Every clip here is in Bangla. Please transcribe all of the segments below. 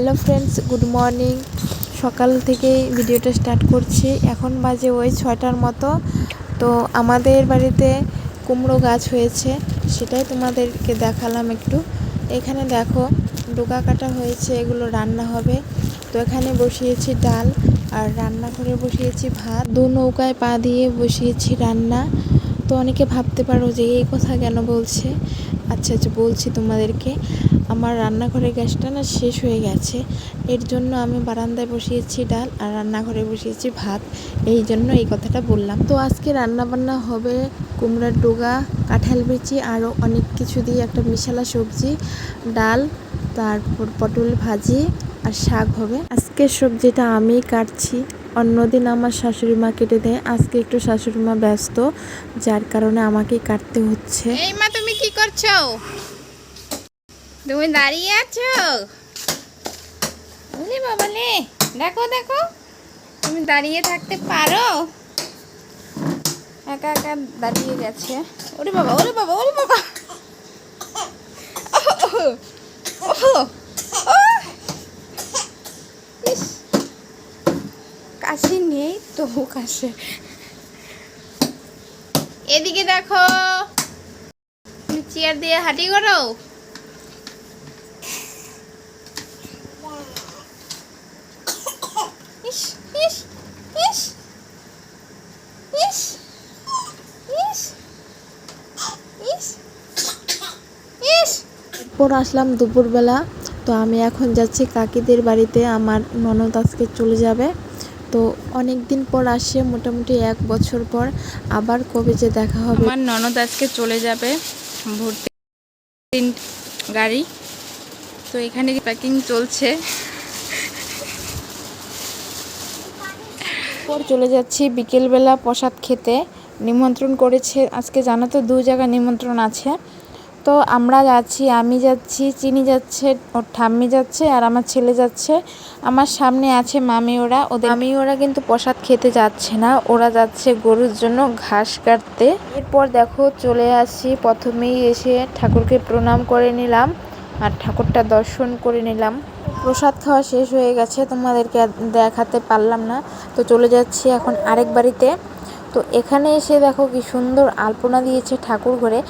Hello friends, good morning. সকাল থেকেই ভিডিওটা স্টার্ট করছি। এখন বাজে ওই ছয়টার মতো। তো আমাদের বাড়িতে কুমড়ো গাছ হয়েছে, সেটাই তোমাদেরকে দেখালাম একটু। এখানে দেখো ডোকা কাটা হয়েছে, এগুলো রান্না হবে। তো এখানে বসিয়েছি ডাল, আর রান্না করে বসিয়েছি ভাত। দু নৌকায় পা দিয়ে বসিয়েছি রান্না। তো অনেকে ভাবতে পারো যে, এই কথা কেন বলছে? আচ্ছা আচ্ছা বলছি তোমাদেরকে, আমার রান্নাঘরের গ্যাসটা না শেষ হয়ে গেছে। এর জন্য আমি বারান্দায় বসিয়েছি ডাল আর রান্নাঘরে বসিয়েছি ভাত। এই জন্য এই কথাটা বললাম। তো আজকে রান্না বান্না হবে কুমড়ার ডোগা, কাঁঠাল বিচি আরও অনেক কিছু দিয়ে একটা মিশালা সবজি, ডাল, তারপর পটল ভাজি আর শাক হবে। আজকের সবজিটা আমি কাটছি। অন্যদিন আমার শাশুড়ি মা কেটে দেয়। আজকে একটু শাশুড়ি মা ব্যস্ত, যার কারণে আমাকে কাটতে হচ্ছে। এই মা, তুমি কি করছ? তুমি দাঁড়িয়ে আছো? ওরে বাবালে দেখো দেখো। তুমি দাঁড়িয়ে থাকতে পারো? একা একা দাঁড়িয়ে গেছে। ওরে বাবা ওরে বাবা ওরে বাবা। কাশি নেই তবু কাশে। এদিকে দেখো। চেয়ার দিয়ে হাঁটি করো ইস ইস ইস ইস ইস ইস ইস। এরপর আসলাম দুপুরবেলা। তো আমি এখন যাচ্ছি কাকিদের বাড়িতে। আমার ননদ আজকে চলে যাবে। তো অনেক দিন পর আসে মোটামুটি এক বছর পর। আবার কবে যে দেখা হবে। আমার ননদ আজকে চলে যাবে। ভর্তি তিন গাড়ি। তো এখানে প্যাকিং চলছে? পর চলে যাচ্ছি বিকেলবেলা প্রসাদ খেতে। নিমন্ত্রণ করেছে, আজকে জানা তো দু জায়গায় নিমন্ত্রণ আছে। তো আমরা যাচ্ছি আমি যাচ্ছি চিনি যাচ্ছে ওর ঠাম্মি যাচ্ছে আর আমার ছেলে যাচ্ছে। আমার সামনে আছে মামি ওরা ওদের মামি ওরা কিন্তু প্রসাদ খেতে যাচ্ছে না ওরা যাচ্ছে গরুর জন্য ঘাস কাটতে। এরপর দেখো চলে আসি প্রথমেই এসে ঠাকুরকে প্রণাম করে নিলাম আর ঠাকুরটা দর্শন করে নিলাম। প্রসাদ খাওয়া শেষ হয়ে গেছে তোমাদেরকে দেখাতে পারলাম না। তো চলে যাচ্ছি এখন আরেক বাড়িতে। তো এখানে এসে দেখো কি সুন্দর আলপনা দিয়েছে ঠাকুর ঘরে।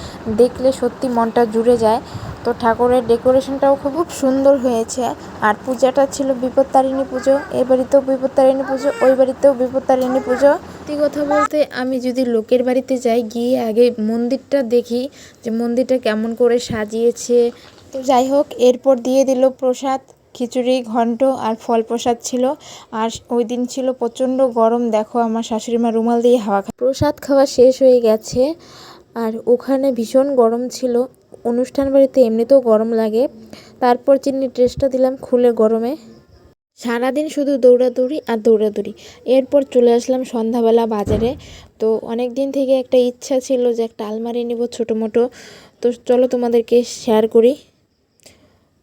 দেখলে সত্যি মনটা জুড়ে যায়। তো ঠাকুরের ডেকোরেশনটাও খুব সুন্দর হয়েছে। আর পূজাটা ছিল বিপত্তারিণী পুজো। এ বাড়িতেও বিপত্তারিণী পুজো, ওই বাড়িতেও বিপত্তারিণী পুজো। সত্যি কথা বলতে আমি যদি লোকের বাড়িতে যাই, গিয়ে আগে মন্দিরটা দেখি যে মন্দিরটা কেমন করে সাজিয়েছে। তো যাই হোক, এরপর দিয়ে দিল প্রসাদ। খিচুড়ি, ঘন্ট আর ফল প্রসাদ ছিল। আর ওই দিন ছিল প্রচণ্ড গরম। দেখো, আমার শাশুড়ি মা রুমাল দিয়ে হাওয়া প্রসাদ খাওয়া শেষ হয়ে গেছে। আর ওখানে ভীষণ গরম ছিল। অনুষ্ঠান বাড়িতে এমনিতেও গরম লাগে। তারপর চিনি ড্রেসটা দিলাম খুলে গরমে। সারাদিন শুধু দৌড়াদৌড়ি আর দৌড়াদৌড়ি। এরপর চলে আসলাম সন্ধ্যাবেলা বাজারে। তো অনেক দিন থেকে একটা ইচ্ছা ছিল যে একটা আলমারি নিব ছোটো মোটো তো চলো তোমাদেরকে শেয়ার করি।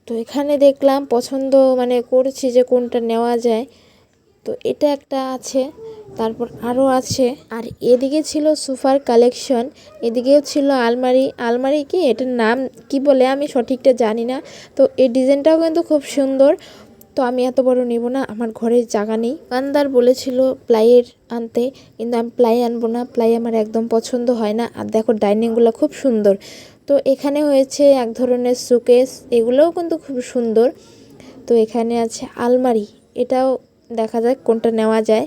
তো এখানে দেখলাম পছন্দ মানে করছি যে কোনটা নেওয়া যায়। তো এটা একটা আছে, তারপর আরও আছে। আর এদিকে ছিল সোফার কালেকশন, এদিকেও ছিল আলমারি। আলমারি কি? এটার নাম কি বলে আমি সঠিকটা জানি না। তো এই ডিজাইনটাও কিন্তু খুব সুন্দর। তো আমি এত বড় নেব না, আমার ঘরে জায়গা নেই। দোকানদার বলেছিল প্লাইয়ের আনতে, কিন্তু আমি প্লাই আনব না। প্লাই আমার একদম পছন্দ হয় না। আর দেখো ডাইনিংগুলো খুব সুন্দর। তো এখানে হয়েছে এক ধরনের সুকেস এগুলোও কিন্তু খুব সুন্দর। তো এখানে আছে আলমারি, এটাও দেখা যাক কোনটা নেওয়া যায়।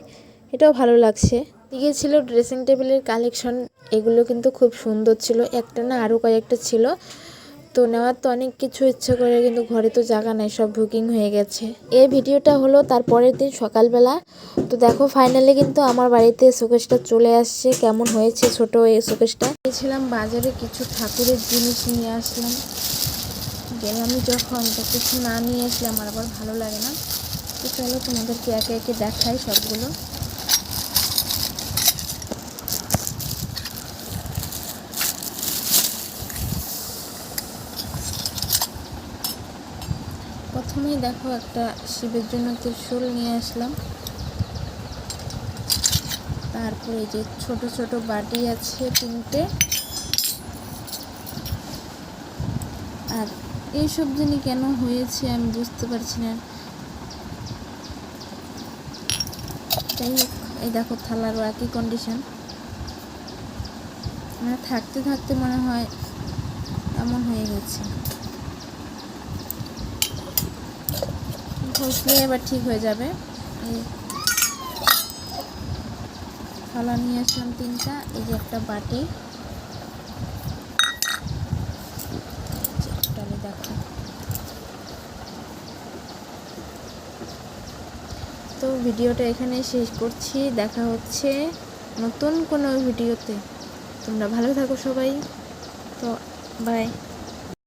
এটাও ভালো লাগছে। দিকে ছিল ড্রেসিং টেবিলের কালেকশন এগুলো কিন্তু খুব সুন্দর ছিল। একটা না আরও কয়েকটা ছিল। তো নেওয়ার তো অনেক কিছু ইচ্ছে করে, কিন্তু ঘরে তো জায়গা নেই, সব বুকিং হয়ে গেছে। এই ভিডিওটা হলো তার পরের দিন সকালবেলা। তো দেখো ফাইনালি কিন্তু আমার বাড়িতে শোকেসটা চলে আসছে। কেমন হয়েছে ছোট এই শোকেসটা গেছিলাম বাজারে কিছু ঠাকুরের জিনিস নিয়ে আসলাম। গেলামই যখন কিছু না নিয়ে আসলে আমার আবার ভালো লাগে না। তো চলো তোমাদেরকে একে একে দেখাই সবগুলো। প্রথমেই দেখো একটা শিবের জন্য ত্রিশুল নিয়ে আসলাম। তারপরে যে ছোট ছোট বাটি আছে তিনটে। আর এইসব জিনিস কেন হয়েছে আমি বুঝতে পারছি না। যাই হোক, এই দেখো থালারও একই কন্ডিশন মানে থাকতে থাকতে মনে হয় এমন হয়ে গেছে। ঘষলে এবার ঠিক হয়ে যাবে। থালা নিয়ে আসলাম তিনটা, এই যে একটা বাটি। দেখো। তো ভিডিওটা এখানে শেষ করছি। দেখা হচ্ছে নতুন কোনো ভিডিওতে। তোমরা ভালো থাকো সবাই। তো বাই